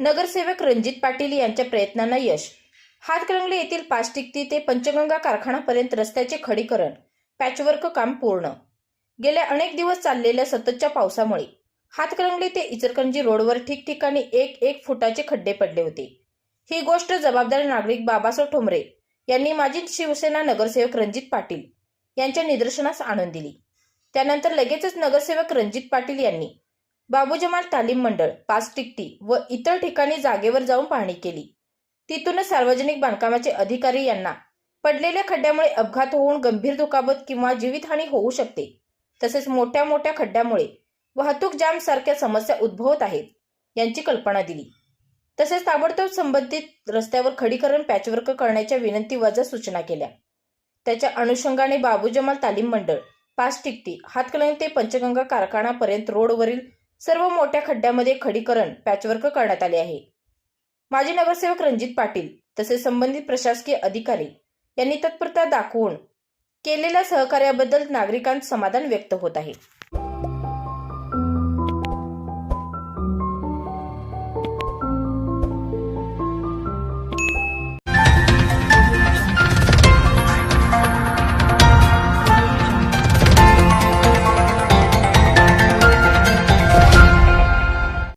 नगरसेवक रणजित पाटील यांच्या प्रयत्नांना यश. हातकणंगले येथील पाच टिकती ते पंचगंगा कारखानापर्यंत रस्त्याचे खडीकरण पॅचवर्क काम पूर्ण. गेल्या अनेक दिवस चाललेल्या सततच्या पावसामुळे हातकणंगले ते इचलकरंजी रोडवर ठिकठिकाणी एक एक फुटाचे खड्डे पडले होते. ही गोष्ट जबाबदार नागरिक बाबासाहेब ठोंबरे यांनी माजी शिवसेना नगरसेवक रणजित पाटील यांच्या निदर्शनास आणून दिली. त्यानंतर लगेचच नगरसेवक रणजित पाटील यांनी बाबू जमाल तालीम मंडळ पाच टिकटी व इतर ठिकाणी जागेवर जाऊन पाहणी केली. तिथूनच सार्वजनिक बांधकामाचे अधिकारी यांना पडलेल्या खड्ड्यामुळे अपघात होऊन गंभीर दुखापत किंवा जीवितहानी होऊ शकते. तसेच मोठ्या मोठ्या खड्ड्यामुळे वाहतूक जाम सारख्या समस्या उद्भवत आहेत यांची कल्पना दिली. तसेच ताबडतोब संबंधित रस्त्यावर खडीकरण पॅचवर्क करण्याच्या विनंती वजा सूचना केल्या. त्याच्या अनुषंगाने बाबू जमाल तालीम मंडळ पाच टिकटी हातकलंग ते पंचगंगा कारखानापर्यंत रोडवरील सर्व मोठ्या खड्ड्यामध्ये खडीकरण पॅचवर्क करण्यात आले आहे. माजी नगरसेवक रणजित पाटील तसेच संबंधित प्रशासकीय अधिकारी यांनी तत्परता दाखवून केलेल्या सहकार्याबद्दल नागरिकांत समाधान व्यक्त होत आहे.